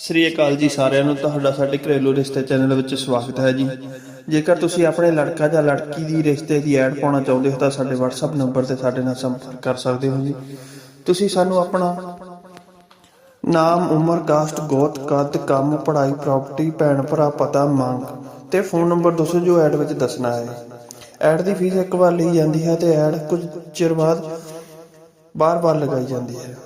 ਸ੍ਰੀ ਅਕਾਲ ਜੀ ਸਾਰਿਆਂ ਨੂੰ, ਤੁਹਾਡਾ ਸਾਡੇ ਘਰੇਲੂ ਰਿਸ਼ਤੇ ਚੈਨਲ ਵਿੱਚ ਸਵਾਗਤ ਹੈ ਜੀ। ਜੇਕਰ ਤੁਸੀਂ ਆਪਣੇ ਲੜਕਾ ਜਾਂ ਲੜਕੀ ਦੀ ਰਿਸ਼ਤੇ ਦੀ ਐਡ ਪਾਉਣਾ ਚਾਹੁੰਦੇ ਹੋ, ਤਾਂ ਸਾਡੇ WhatsApp ਨੰਬਰ ਤੇ ਸਾਡੇ ਨਾਲ ਸੰਪਰਕ ਕਰ ਸਕਦੇ ਹੋ ਜੀ। ਤੁਸੀਂ ਸਾਨੂੰ ਆਪਣਾ ਨਾਮ, ਉਮਰ, ਕਾਸਟ, ਗੋਤ, ਕੱਦ, ਕੰਮ, ਪੜ੍ਹਾਈ ਪ੍ਰਾਪਰਟੀ ਭੈਣ, ਭਰਾ, ਪਤਾ, ਮੰਗ ਤੇ ਫੋਨ ਨੰਬਰ ਦੱਸੋ ਜੋ ਐਡ ਵਿੱਚ ਦੱਸਣਾ ਹੈ। ਐਡ ਦੀ ਫੀਸ ਇੱਕ ਵਾਰ ਲਈ ਜਾਂਦੀ ਹੈ ਤੇ ਐਡ ਕੁਝ ਚਿਰ ਬਾਅਦ ਬਾਰ-ਬਾਰ ਲਗਾਈ ਜਾਂਦੀ ਹੈ।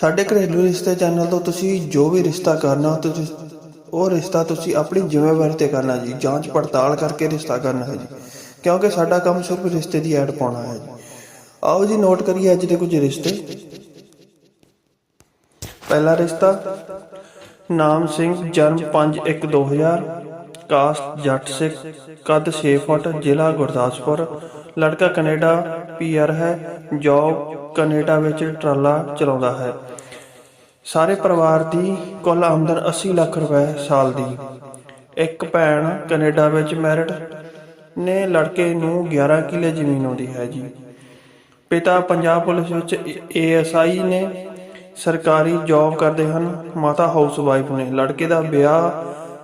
ਸਾਡੇ ਘਰੇਲੂ ਰਿਸ਼ਤੇ ਚੈਨਲ ਤੋਂ ਤੁਸੀਂ ਜੋ ਵੀ ਰਿਸ਼ਤਾ ਕਰਨਾ, ਤੁਸੀਂ ਉਹ ਰਿਸ਼ਤਾ ਤੁਸੀਂ ਆਪਣੀ ਜ਼ਿੰਮੇਵਾਰੀ ਤੇ ਕਰਨਾ ਜੀ, ਜਾਂਚ ਪੜਤਾਲ ਕਰਕੇ ਰਿਸ਼ਤਾ ਕਰਨਾ ਹੈ ਜੀ। ਕਿਉਂਕਿ ਸਾਡਾ ਕੰਮ ਸਿਰਫ ਰਿਸ਼ਤੇ ਦੀ ਐਡ ਪਾਉਣਾ ਹੈ ਜੀ। ਆਓ ਜੀ ਨੋਟ ਕਰੀਏ ਅੱਜ ਦੇ ਕੁਝ ਰਿਸ਼ਤੇ। ਪਹਿਲਾ ਰਿਸ਼ਤਾ, ਨਾਮ ਸਿੰਘ, ਜਨਮ 5/1/2000 ਕਾਸਟ ਜੱਟ ਸਿੱਖ, ਕੱਦ 6 ਫੁੱਟ, ਜ਼ਿਲ੍ਹਾ ਗੁਰਦਾਸਪੁਰ। ਲੜਕਾ ਕੈਨੇਡਾ ਪੀਆਰ ਹੈ, ਜੌਬ ਕੈਨੇਡਾ ਵਿੱਚ ਟਰਾਲਾ ਚਲਾਉਂਦਾ ਹੈ। ਸਾਰੇ ਪਰਿਵਾਰ ਦੀ ਕੁੱਲ ਆਮਦਨ 80 ਲੱਖ ਰੁਪਏ ਸਾਲ ਦੀ। ਇੱਕ ਭੈਣ ਕੈਨੇਡਾ ਵਿੱਚ ਮੈਰਿਡ ਨੇ ਲੜਕੇ ਨੂੰ 11 ਕਿੱਲੇ ਜ਼ਮੀਨ ਆਉਂਦੀ ਹੈ ਜੀ। ਪਿਤਾ ਪੰਜਾਬ ਪੁਲਿਸ ਵਿੱਚ ਏਐਸਆਈ ਨੇ ਸਰਕਾਰੀ ਜੌਬ ਕਰਦੇ ਹਨ। ਮਾਤਾ ਹਾਊਸ ਵਾਈਫ ਨੇ। ਲੜਕੇ ਦਾ ਵਿਆਹ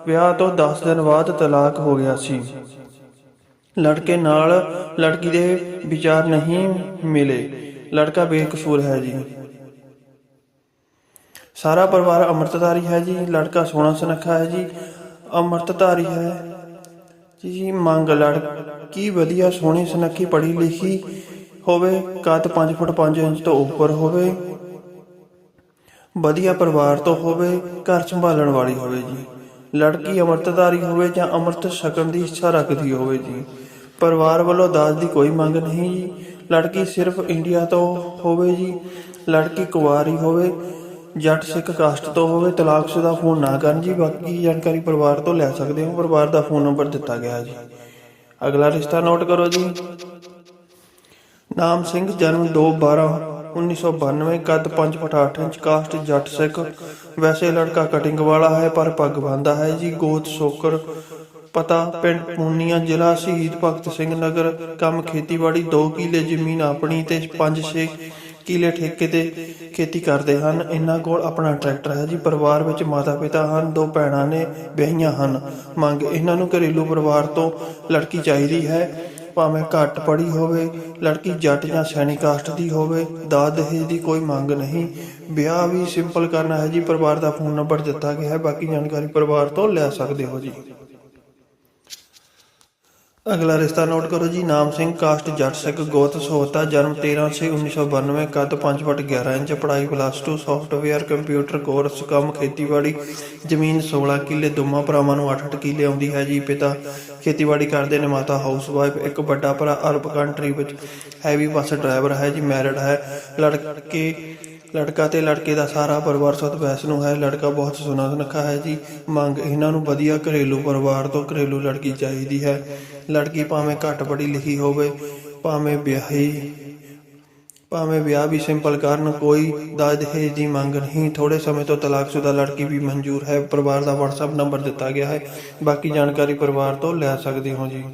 ਵਿਆਹ ਤੋਂ 10 ਦਿਨ ਬਾਅਦ ਤਲਾਕ ਹੋ ਗਿਆ ਸੀ। ਲੜਕੇ ਨਾਲ ਲੜਕੀ ਦੇ ਵਿਚਾਰ ਨਹੀਂ ਮਿਲੇ। ਲੜਕਾ ਬੇਕਸੂਰ ਹੈ ਜੀ। ਸਾਰਾ ਪਰਿਵਾਰ ਅੰਮ੍ਰਿਤਧਾਰੀ ਹੈ ਜੀ, ਲੜਕਾ ਸੋਹਣਾ ਸੁਨੱਖਾ ਹੈ ਜੀ, ਅੰਮ੍ਰਿਤਧਾਰੀ ਹੈ। ਜੀ ਮੰਗ ਲੜਕੀ ਵਧੀਆ ਸੋਹਣੀ ਸੁਨੱਖੀ ਪੜ੍ਹੀ ਲਿਖੀ ਹੋਵੇ, ਕੱਦ 5 ਫੁੱਟ 5 ਇੰਚ ਤੋਂ ਉੱਪਰ ਹੋਵੇ, ਵਧੀਆ ਪਰਿਵਾਰ ਤੋਂ ਹੋਵੇ, ਘਰ ਸੰਭਾਲਣ ਵਾਲੀ ਹੋਵੇ ਜੀ। ਲੜਕੀ ਅੰਮ੍ਰਿਤਧਾਰੀ ਹੋਵੇ ਜਾਂ ਅੰਮ੍ਰਿਤ ਛਕਣ ਦੀ ਇੱਛਾ ਰੱਖਦੀ ਹੋਵੇ ਜੀ। ਪਰਿਵਾਰ ਵੱਲੋਂ ਦਾਜ ਦੀ ਕੋਈ ਮੰਗ ਨਹੀਂ ਜੀ। ਲੜਕੀ ਸਿਰਫ ਇੰਡੀਆ ਤੋਂ ਹੋਵੇ ਜੀ। ਲੜਕੀ ਕੁਵਾਰੀ ਹੋਵੇ। ਜੱਟ ਸਿੱਖ ਕਾਸਟ ਤੋਂ ਹੋਵੇ ਤਲਾਕਸ਼ੁਦਾ ਫੋਨ ਨਾ ਕਰਨ ਜੀ, ਬਾਕੀ ਜਾਣਕਾਰੀ ਪਰਿਵਾਰ ਤੋਂ ਲੈ ਸਕਦੇ ਹੋ। ਪਰਿਵਾਰ ਦਾ ਫੋਨ ਨੰਬਰ ਦਿੱਤਾ ਗਿਆ ਜੀ। ਅਗਲਾ ਰਿਸ਼ਤਾ ਨੋਟ ਕਰੋ ਜੀ। ਨਾਮ ਸਿੰਘ, ਜਨਮ 2 12 1992 ਕੱਦ 5 ਫੁੱਟ 8 ਇੰਚ ਕਾਸਟ ਜੱਟ ਸਿੱਖ। ਵੈਸੇ ਲੜਕਾ ਕਟਿੰਗ ਵਾਲਾ ਹੈ, ਪਰ ਪੱਗ ਬੰਨਦਾ ਹੈ ਜੀ। ਗੋਤ, ਸੋਕਰ, ਪਤਾ, ਪਿੰਡ ਪੂਨੀਆ, ਜ਼ਿਲ੍ਹਾ ਸ਼ਹੀਦ ਭਗਤ ਸਿੰਘ ਨਗਰ। ਕੰਮ ਖੇਤੀਬਾੜੀ 2 ਕਿੱਲੇ ਜ਼ਮੀਨ ਆਪਣੀ ਤੇ 5-6 ਕਿਲੇ ਠੇਕੇ ਤੇ ਖੇਤੀ ਕਰਦੇ ਹਨ। ਇਹਨਾਂ ਕੋਲ ਆਪਣਾ ਟਰੈਕਟਰ ਹੈ ਜੀ। ਪਰਿਵਾਰ ਵਿੱਚ ਮਾਤਾ ਪਿਤਾ ਹਨ। ਦੋ ਭੈਣਾਂ ਨੇ, ਵਿਆਹੀਆਂ ਹਨ। ਮੰਗ ਇਹਨਾਂ ਨੂੰ ਘਰੇਲੂ ਪਰਿਵਾਰ ਤੋਂ ਲੜਕੀ ਚਾਹੀਦੀ ਹੈ। ਭਾਵੇਂ ਘੱਟ ਪੜੀ ਹੋਵੇ, ਲੜਕੀ ਜੱਟ ਜਾਂ ਸੈਣੀ ਕਾਸਟ ਦੀ ਹੋਵੇ, ਦਾਜ ਦਹੇਜ ਦੀ ਕੋਈ ਮੰਗ ਨਹੀਂ। ਵਿਆਹ ਵੀ ਸਿੰਪਲ ਕਰਨਾ ਹੈ ਜੀ। ਪਰਿਵਾਰ ਦਾ ਫੋਨ ਨੰਬਰ ਦਿੱਤਾ ਗਿਆ ਹੈ। ਬਾਕੀ ਜਾਣਕਾਰੀ ਪਰਿਵਾਰ ਤੋਂ ਲੈ ਸਕਦੇ ਹੋ ਜੀ। ਅਗਲਾ ਰਿਸ਼ਤਾ ਨੋਟ ਕਰੋ ਜੀ। ਨਾਮ ਸਿੰਘ, ਕਾਸਟ, ਜੱਟ ਸਿੱਖ ਗੋਤ ਸੋਹਤਾ ਜਨਮ 13/6/1992 ਕੱਦ 5 ਫੁੱਟ 11 ਇੰਚ, ਪੜ੍ਹਾਈ ਪਲੱਸ 2 ਸੌਫਟਵੇਅਰ ਕੰਪਿਊਟਰ ਕੋਰਸ ਕੰਮ ਖੇਤੀਬਾੜੀ, ਜ਼ਮੀਨ 16 ਕਿੱਲੇ, ਦੋਵਾਂ ਭਰਾਵਾਂ ਨੂੰ 8-8 ਕਿੱਲੇ ਆਉਂਦੀ ਹੈ ਜੀ। ਪਿਤਾ ਖੇਤੀਬਾੜੀ ਕਰਦੇ ਨੇ, ਮਾਤਾ ਹਾਊਸ ਵਾਈਫ ਇੱਕ ਵੱਡਾ ਭਰਾ, ਅਰਬ ਕੰਟਰੀ ਵਿੱਚ ਹੈਵੀ ਬੱਸ ਡਰਾਈਵਰ ਹੈ ਜੀ ਮੈਰਿਡ ਹੈ। ਲੜਕੇ ਲੜਕਾ ਤੇ ਲੜਕੇ ਦਾ ਸਾਰਾ ਪਰਿਵਾਰ ਸੁਤ ਵੈਸ਼ਨੂ ਹੈ। ਲੜਕਾ ਬਹੁਤ ਸੋਹਣਾ ਸੁਨੱਖਾ ਹੈ ਜੀ। ਮੰਗ ਇਹਨਾਂ ਨੂੰ ਵਧੀਆ ਘਰੇਲੂ ਪਰਿਵਾਰ ਤੋਂ ਘਰੇਲੂ ਲੜਕੀ ਚਾਹੀਦੀ ਹੈ। ਲੜਕੀ ਭਾਵੇਂ ਘੱਟ ਪੜ੍ਹੀ ਲਿਖੀ ਹੋਵੇ, ਭਾਵੇਂ ਵਿਆਹੀ, ਭਾਵੇਂ ਵਿਆਹ ਵੀ ਸਿੰਪਲ ਕਰਨ, ਕੋਈ ਦਾਜ ਦਹੇਜ ਦੀ ਮੰਗ ਨਹੀਂ। ਥੋੜੇ ਸਮੇਂ ਤੋਂ ਤਲਾਕਸ਼ੁਦਾ ਲੜਕੀ ਵੀ ਮਨਜ਼ੂਰ ਹੈ। ਪਰਿਵਾਰ ਦਾ WhatsApp ਨੰਬਰ ਦਿੱਤਾ ਗਿਆ ਹੈ। ਬਾਕੀ ਜਾਣਕਾਰੀ ਪਰਿਵਾਰ ਤੋਂ ਲੈ ਸਕਦੇ ਹੋ ਜੀ।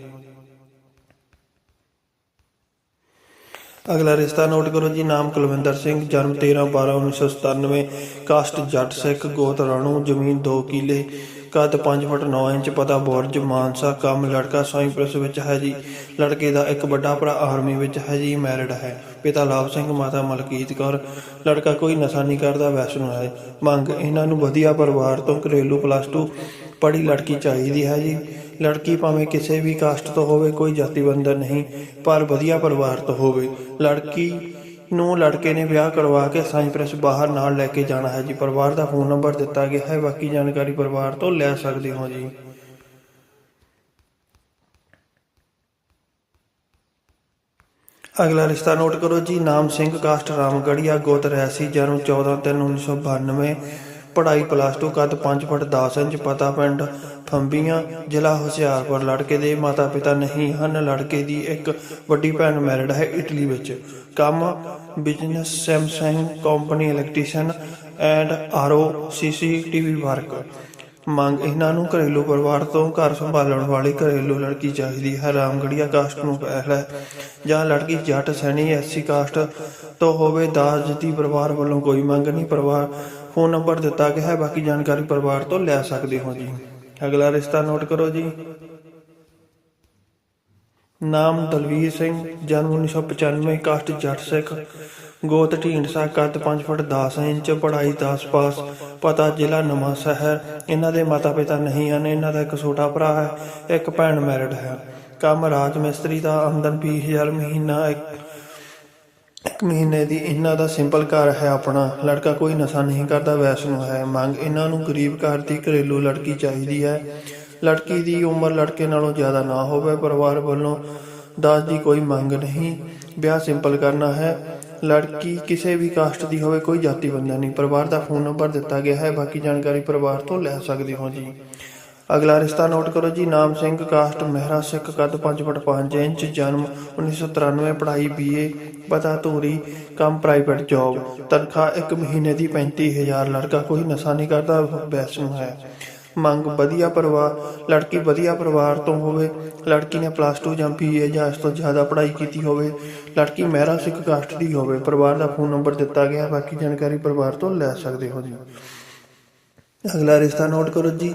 ਅਗਲਾ ਰਿਸ਼ਤਾ ਨੋਟ ਕਰੋ ਜੀ, ਨਾਮ ਕੁਲਵਿੰਦਰ ਸਿੰਘ, ਜਨਮ 13 12 1997 ਕਾਸਟ ਜੱਟ ਸਿੱਖ, ਗੋਤ ਰਾਣੂ, ਜ਼ਮੀਨ 2 ਕਿੱਲੇ, ਕੱਦ 5 ਫੁੱਟ 9 ਇੰਚ, ਪਤਾ ਬੁਰਜ, ਮਾਨਸਾ, ਕੰਮ ਲੜਕਾ ਸਾਈਪ੍ਰਸ ਵਿੱਚ ਹੈ ਜੀ। ਲੜਕੇ ਦਾ ਇੱਕ ਵੱਡਾ ਭਰਾ ਆਰਮੀ ਵਿੱਚ ਹੈ ਜੀ, ਮੈਰਿਡ ਹੈ। ਪਿਤਾ ਲਾਭ ਸਿੰਘ, ਮਾਤਾ ਮਲਕੀਤ ਕੌਰ। ਲੜਕਾ ਕੋਈ ਨਸ਼ਾ ਨਹੀਂ ਕਰਦਾ, ਵੈਸ਼ਨੂ ਹੈ। ਮੰਗ, ਇਹਨਾਂ ਨੂੰ ਵਧੀਆ ਪਰਿਵਾਰ ਤੋਂ ਘਰੇਲੂ ਪਲੱਸ 2 ਪੜ੍ਹੀ ਲੜਕੀ ਚਾਹੀਦੀ ਹੈ ਜੀ। ਲੜਕੀ ਭਾਵੇਂ ਕਿਸੇ ਵੀ ਕਾਸਟ ਤੋਂ ਹੋਵੇ, ਕੋਈ ਜਾਤੀ ਬੰਧਨ ਨਹੀਂ, ਪਰ ਵਧੀਆ ਪਰਿਵਾਰ ਤੋਂ ਹੋਵੇ। ਲੜਕੀ ਨੂੰ ਲੜਕੇ ਨੇ ਵਿਆਹ ਕਰਵਾ ਕੇ ਸਾਈਪ੍ਰਸ ਬਾਹਰ ਨਾਲ ਲੈ ਕੇ ਜਾਣਾ ਹੈ ਜੀ। ਪਰਿਵਾਰ ਦਾ ਫੋਨ ਨੰਬਰ ਦਿੱਤਾ ਗਿਆ ਹੈ। ਬਾਕੀ ਜਾਣਕਾਰੀ ਪਰਿਵਾਰ ਤੋਂ ਲੈ ਸਕਦੇ ਹੋ ਜੀ। ਅਗਲਾ ਰਿਸ਼ਤਾ ਨੋਟ ਕਰੋ ਜੀ। ਨਾਮ ਸਿੰਘ ਕਾਸਟ ਰਾਮਗੜੀਆ ਗੋਤ ਰਿਆਸੀ ਜਨਮ 14/3/1992 ਪੜ੍ਹਾਈ ਪਲੱਸ 2 ਕੱਦ 5 ਫੁੱਟ 10 ਇੰਚ ਪਤਾ ਪਿੰਡ ਫੰਬੀਆਂ, ਜ਼ਿਲ੍ਹਾ ਹੁਸ਼ਿਆਰਪੁਰ। ਲੜਕੇ ਦੇ ਮਾਤਾ ਪਿਤਾ ਨਹੀਂ ਹਨ, ਲੜਕੇ ਦੀ ਇੱਕ ਵੱਡੀ ਭੈਣ ਮੈਰਿਡ ਹੈ ਇਟਲੀ ਵਿੱਚ। ਕੰਮ business Samsung company electrician and RO CCTV work ਮੰਗ ਇਹਨਾਂ ਨੂੰ ਘਰੇਲੂ ਪਰਿਵਾਰ ਤੋਂ ਘਰ ਸੰਭਾਲਣ ਵਾਲੀ ਘਰੇਲੂ ਲੜਕੀ ਚਾਹੀਦੀ ਹੈ। ਰਾਮਗੜੀਆ ਕਾਸਟ ਨੂੰ ਪਹਿਲਾ ਜਾਂ ਲੜਕੀ ਜੱਟ, ਸੈਣੀ, ਐਸਸੀ ਕਾਸਟ ਤੋਂ ਹੋਵੇ, ਦਾਜ ਦੀ ਪਰਿਵਾਰ ਵੱਲੋਂ ਕੋਈ ਮੰਗ ਨਹੀਂ। ਪਰਿਵਾਰ ਫੋਨ ਨੰਬਰ ਦਿੱਤਾ ਗਿਆ ਹੈ, ਬਾਕੀ ਜਾਣਕਾਰੀ ਪਰਿਵਾਰ ਤੋਂ ਲੈ ਸਕਦੇ ਹੋ ਜੀ। ਅਗਲਾ ਰਿਸ਼ਤਾ ਨੋਟ ਕਰੋ ਜੀ। ਨਾਮ ਦਲਵੀਰ ਸਿੰਘ, ਜਨਮ 1995 ਕਾਸਟ ਜੱਟ ਸਿੱਖ। ਗੋਤ ਢੀਂਡਸਾ ਕੱਦ 5 ਫੁੱਟ 10 ਇੰਚ, ਪੜ੍ਹਾਈ 10 ਪਾਸ। ਪਤਾ ਜ਼ਿਲ੍ਹਾ ਨਵਾਂ ਸ਼ਹਿਰ। ਇਹਨਾਂ ਦੇ ਮਾਤਾ ਪਿਤਾ ਨਹੀਂ ਹਨ, ਇਹਨਾਂ ਦਾ ਇੱਕ ਛੋਟਾ ਭਰਾ ਹੈ, ਇੱਕ ਭੈਣ ਮੈਰਿਡ ਹੈ। ਕੰਮ ਰਾਜ ਮਿਸਤਰੀ ਦਾ, ਆਮਦਨ 20000 ਮਹੀਨਾ ਇੱਕ ਮਹੀਨੇ ਦੀ ਇਹਨਾਂ ਦਾ ਸਿੰਪਲ ਘਰ ਹੈ ਆਪਣਾ। ਲੜਕਾ ਕੋਈ ਨਸ਼ਾ ਨਹੀਂ ਕਰਦਾ, ਵੈਸ਼ਨੂ ਹੈ। ਮੰਗ ਇਹਨਾਂ ਨੂੰ ਗਰੀਬ ਘਰ ਦੀ ਘਰੇਲੂ ਲੜਕੀ ਚਾਹੀਦੀ ਹੈ। ਲੜਕੀ ਦੀ ਉਮਰ ਲੜਕੇ ਨਾਲੋਂ ਜ਼ਿਆਦਾ ਨਾ ਹੋਵੇ। ਪਰਿਵਾਰ ਵੱਲੋਂ ਦਾਜ ਦੀ ਕੋਈ ਮੰਗ ਨਹੀਂ। ਵਿਆਹ ਸਿੰਪਲ ਕਰਨਾ ਹੈ। ਲੜਕੀ ਕਿਸੇ ਵੀ ਕਾਸਟ ਦੀ ਹੋਵੇ, ਕੋਈ ਜਾਤੀ ਬੰਦਾ ਨਹੀਂ। ਪਰਿਵਾਰ ਦਾ ਫੋਨ ਨੰਬਰ ਦਿੱਤਾ ਗਿਆ ਹੈ। ਬਾਕੀ ਜਾਣਕਾਰੀ ਪਰਿਵਾਰ ਤੋਂ ਲੈ ਸਕਦੇ ਹੋ ਜੀ। ਅਗਲਾ ਰਿਸ਼ਤਾ ਨੋਟ ਕਰੋ ਜੀ, ਨਾਮ ਸਿੰਘ, ਕਾਸਟ ਮਹਿਰਾ ਸਿੱਖ, ਕੱਦ 5 ਫੁੱਟ 5 ਇੰਚ, ਜਨਮ 1993 ਪੜ੍ਹਾਈ ਬੀਏ ਪਤਾ ਧੂਰੀ, ਕੰਮ ਪ੍ਰਾਈਵੇਟ ਜੌਬ ਤਨਖਾਹ ਇੱਕ ਮਹੀਨੇ ਦੀ 35000 ਲੜਕਾ ਕੋਈ ਨਸ਼ਾ ਨਹੀਂ ਕਰਦਾ ਵੈਸ਼ਨੂ ਹੈ। ਮੰਗ ਵਧੀਆ ਪਰਿਵਾਰ, ਲੜਕੀ ਵਧੀਆ ਪਰਿਵਾਰ ਤੋਂ ਹੋਵੇ, ਲੜਕੀ ਨੇ ਪਲੱਸ 2 ਜਾਂ ਬੀਏ ਜਾਂ ਇਸ ਤੋਂ ਜ਼ਿਆਦਾ ਪੜ੍ਹਾਈ ਕੀਤੀ ਹੋਵੇ, ਲੜਕੀ ਮਹਿਰਾ ਸਿੱਖ, ਕਾਸਟ ਦੀ ਹੋਵੇ, ਪਰਿਵਾਰ ਦਾ ਫੋਨ ਨੰਬਰ ਦਿੱਤਾ ਗਿਆ, ਬਾਕੀ ਜਾਣਕਾਰੀ ਪਰਿਵਾਰ ਤੋਂ ਲੈ ਸਕਦੇ ਹੋ ਜੀ। ਅਗਲਾ ਰਿਸ਼ਤਾ ਨੋਟ ਕਰੋ ਜੀ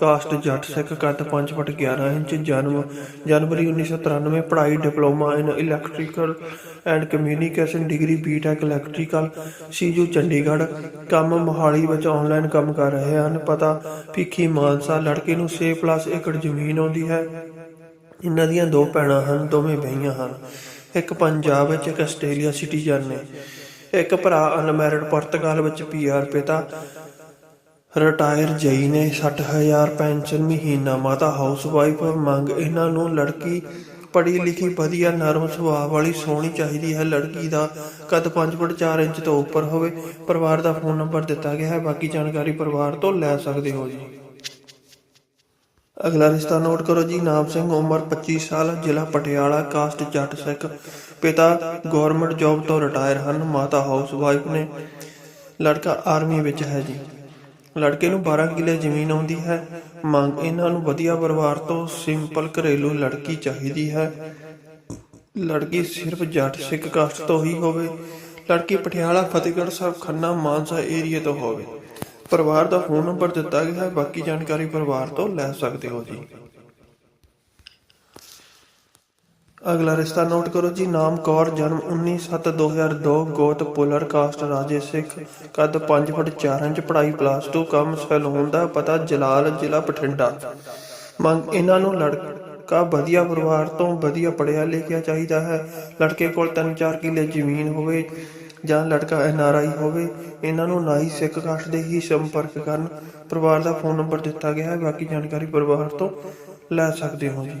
ਕਾਸਟ ਜੱਟ ਸਿੱਖ ਕੱਦ 5 ਫੁੱਟ 11 ਇੰਚ, ਜਨਮ ਜਨਵਰੀ 1993 ਪੜ੍ਹਾਈ, diploma in electrical and communication degree BTech electrical CU Chandigarh. ਕੰਮ ਮੋਹਾਲੀ ਵਿੱਚ ਆਨਲਾਈਨ ਕੰਮ ਕਰ ਰਹੇ ਹਨ। ਪਤਾ ਭਿੱਖੀ ਮਾਨਸਾ, ਲੜਕੇ ਨੂੰ 6 ਪਲੱਸ ਏਕੜ ਜ਼ਮੀਨ ਆਉਂਦੀ ਹੈ। ਇਹਨਾਂ ਦੀਆਂ ਦੋ ਭੈਣਾਂ ਹਨ, ਦੋਵੇਂ ਬਹੀਆਂ ਹਨ। ਇੱਕ ਪੰਜਾਬ ਵਿੱਚ, ਇੱਕ ਆਸਟ੍ਰੇਲੀਆ ਸਿਟੀਜ਼ਨ ਨੇ। ਇੱਕ ਭਰਾ ਅਨਮੈਰਿਡ ਪੁਰਤਗਾਲ ਵਿੱਚ ਪੀਆਰ ਪਿਤਾ। ਰਿਟਾਇਰ ਜਈ ਨੇ 60000 ਪੈਨਸ਼ਨ ਮਹੀਨਾ। ਮਾਤਾ ਹਾਊਸਵਾਈਫ ਮੰਗ, ਇਹਨਾਂ ਨੂੰ ਲੜਕੀ ਪੜ੍ਹੀ ਲਿਖੀ ਵਧੀਆ ਨਰਮ ਸੁਭਾਅ ਵਾਲੀ ਸੋਹਣੀ ਚਾਹੀਦੀ ਹੈ। ਲੜਕੀ ਦਾ ਕੱਦ 5 ਫੁੱਟ 4 ਇੰਚ ਤੋਂ ਉੱਪਰ ਹੋਵੇ, ਪਰਿਵਾਰ ਦਾ ਫੋਨ ਨੰਬਰ ਦਿੱਤਾ ਗਿਆ ਹੈ। ਬਾਕੀ ਜਾਣਕਾਰੀ ਪਰਿਵਾਰ ਤੋਂ ਲੈ ਸਕਦੇ ਹੋ ਜੀ। ਅਗਲਾ ਰਿਸ਼ਤਾ ਨੋਟ ਕਰੋ ਜੀ। ਨਾਮ ਸਿੰਘ, ਉਮਰ 25 ਸਾਲ, ਜ਼ਿਲ੍ਹਾ ਪਟਿਆਲਾ, ਕਾਸਟ ਜੱਟ ਸਿੱਖ। ਪਿਤਾ ਗਵਰਨਮੈਂਟ ਜੌਬ ਤੋਂ ਰਿਟਾਇਰ ਹਨ। ਮਾਤਾ ਹਾਊਸ ਵਾਈਫ ਨੇ, ਲੜਕਾ ਆਰਮੀ ਵਿੱਚ ਹੈ ਜੀ। ਲੜਕੇ ਨੂੰ 12 ਕਿੱਲੇ ਜ਼ਮੀਨ ਆਉਂਦੀ ਹੈ। ਮੰਗ ਇਹਨਾਂ ਨੂੰ ਵਧੀਆ ਪਰਿਵਾਰ ਤੋਂ ਸਿੰਪਲ ਘਰੇਲੂ ਲੜਕੀ ਚਾਹੀਦੀ ਹੈ। ਲੜਕੀ ਸਿਰਫ ਜੱਟ ਸਿੱਖ ਕਾਸਟ ਤੋਂ ਹੀ ਹੋਵੇ, ਲੜਕੀ ਪਟਿਆਲਾ, ਫਤਿਹਗੜ੍ਹ ਸਾਹਿਬ, ਖੰਨਾ, ਮਾਨਸਾ ਏਰੀਆ ਤੋਂ ਹੋਵੇ। ਪਰਿਵਾਰ ਦਾ ਫੋਨ ਨੰਬਰ ਦਿੱਤਾ ਗਿਆ ਹੈ, ਬਾਕੀ ਜਾਣਕਾਰੀ ਪਰਿਵਾਰ ਤੋਂ ਲੈ ਸਕਦੇ ਹੋ ਜੀ। ਅਗਲਾ ਰਿਸ਼ਤਾ ਨੋਟ ਕਰੋ ਜੀ, ਨਾਮ ਕੌਰ, ਜਨਮ 19/7/2002 ਗੋਤ ਪੁਲਰ, ਕਾਸਟ ਰਾਜੇ ਸਿੱਖ, ਕੱਦ 5 ਫੁੱਟ 4 ਇੰਚ, ਪੜ੍ਹਾਈ ਪਲੱਸ 2 ਕੰਮ ਸੈਲੂਨ ਦਾ ਪਤਾ, ਜਲਾਲ, ਜ਼ਿਲ੍ਹਾ ਬਠਿੰਡਾ। ਮੰਗ, ਇਹਨਾਂ ਨੂੰ ਲੜਕਾ ਵਧੀਆ ਪਰਿਵਾਰ ਤੋਂ ਵਧੀਆ ਪੜ੍ਹਿਆ ਲਿਖਿਆ ਚਾਹੀਦਾ ਹੈ। ਲੜਕੇ ਕੋਲ 3-4 ਕਿੱਲੇ ਜ਼ਮੀਨ ਹੋਵੇ ਜਾਂ ਲੜਕਾ ਐਨਆਰਆਈ ਹੋਵੇ, ਇਹਨਾਂ ਨੂੰ ਨਾਈ ਸਿੱਖ ਕਾਸਟ ਦੇ ਹੀ ਸੰਪਰਕ ਕਰਨ ਪਰਿਵਾਰ ਦਾ ਫੋਨ ਨੰਬਰ ਦਿੱਤਾ ਗਿਆ ਹੈ। ਬਾਕੀ ਜਾਣਕਾਰੀ ਪਰਿਵਾਰ ਤੋਂ ਲੈ ਸਕਦੇ ਹੋ ਜੀ।